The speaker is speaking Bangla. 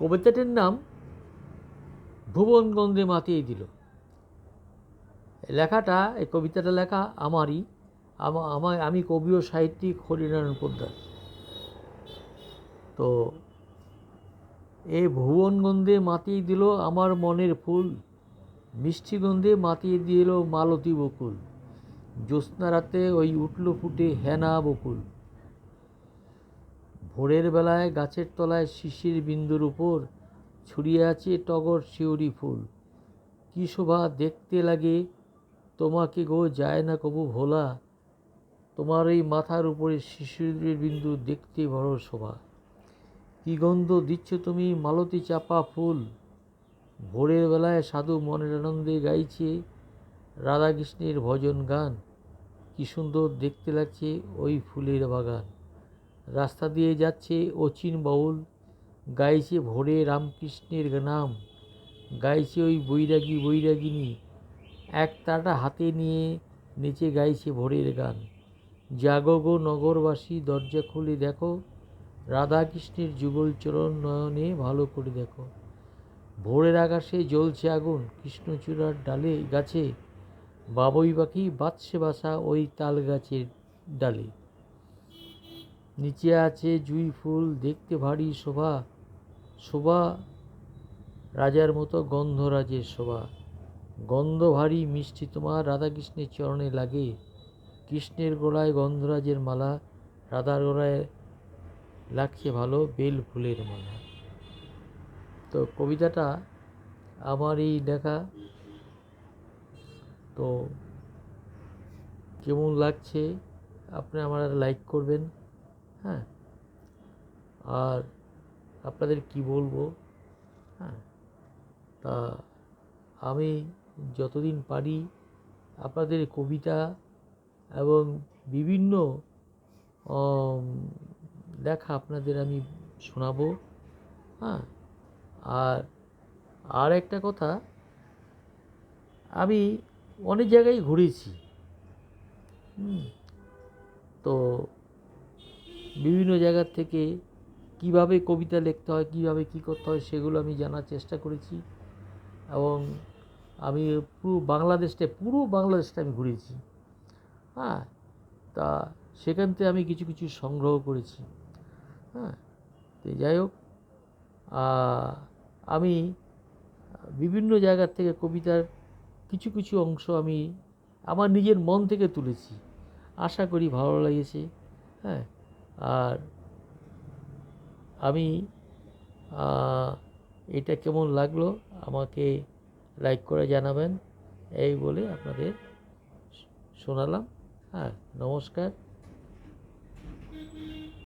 কবিতাটির নাম ভুবনগন্ধে মাতিয়ে দিল। লেখাটা, এই কবিতাটা লেখা আমারই, আমা- আমার আমি কবি ও সাহিত্যিক হরিনারায়ণ পোদ্দার। তো এই ভুবনগন্ধে মাতিয়ে দিল আমার মনের ফুল, মিষ্টি গন্ধে মাতিয়ে দিল মালতী বকুল জ্যোৎস্না রাতে ওই উঠল ফুটে হেনা বকুল। ভোরের বেলায় গাছের তলায় শিশির বিন্দুর উপর ছড়িয়ে আছে টগর শিউরি ফুল। কী শোভা দেখতে লাগে? তোমাকে গো যায় না কবু ভোলা। তোমার এই মাথার উপরে শিশিরের বিন্দু দেখতে বড় শোভা। কী গন্ধ দিচ্ছ তুমি মালতী চাপা ফুল? ভোরের বেলায় সাধু মনের আনন্দে গাইছে রাধাকৃষ্ণের ভজন গান। কী সুন্দর দেখতে লাগছে ওই ফুলের বাগান। রাস্তা দিয়ে যাচ্ছে অচিন বাউল। গাইছে ভোরে রামকৃষ্ণের নাম গাইছে ওই বৈরাগী বৈরাগিনী। এক তাটা হাতে নিয়ে নেচে গাইছে ভোরের গান। জাগো গো নগরবাসী, দরজা খুলে দেখো। রাধাকৃষ্ণের যুগল চরণ নয়নে ভালো করে দেখো। ভোরের আকাশে জ্বলছে আগুন, কৃষ্ণচূড়ার ডালে গাছে। বাবুই পাখি বাঁচছে বাসা ওই তাল গাছের ডালে। নিচে আছে জুই ফুল, দেখতে ভারী শোভা। শোভা রাজার মতো, গন্ধরাজের শোভা। গন্ধ ভারী, মিষ্টি তোমার, রাধাকৃষ্ণের চরণে লাগে। কৃষ্ণের গোড়ায় গন্ধরাজের মালা, রাধার গোড়ায় লাগছে ভালো বেল ফুলের মালা। তো কবিতাটা আমার এই লেখা তো কেমন লাগছে? আপনি আমার লাইক করবেন। হ্যাঁ। আর আপনাদের কি বলব? হ্যাঁ। তা আমি যতদিন পারি আপনাদের কবিতা এবং বিভিন্ন লেখা আপনাদের আমি শোনাবো। হ্যাঁ। আর আর একটা কথা, আমি অনেক জায়গায় ঘুরেছি। তো বিভিন্ন জায়গার থেকে কীভাবে কবিতা লিখতে হয়, কীভাবে কী করতে হয় সেগুলো আমি জানার চেষ্টা করেছি এবং আমি পুরো বাংলাদেশটা পুরো বাংলাদেশটা আমি ঘুরেছি হ্যাঁ তা সেখান থেকে আমি কিছু কিছু সংগ্রহ করেছি। হ্যাঁ তো যাই হোক আমি বিভিন্ন জায়গার থেকে কবিতার কিছু কিছু অংশ আমি আমার নিজের মন থেকে তুলেছি। আশা করি ভালো লেগেছে। হ্যাঁ আর আমি এটা কেমন লাগল আমাকে লাইক করে জানাবেন, এই বলে আপনাদের শোনালাম। হ্যাঁ নমস্কার।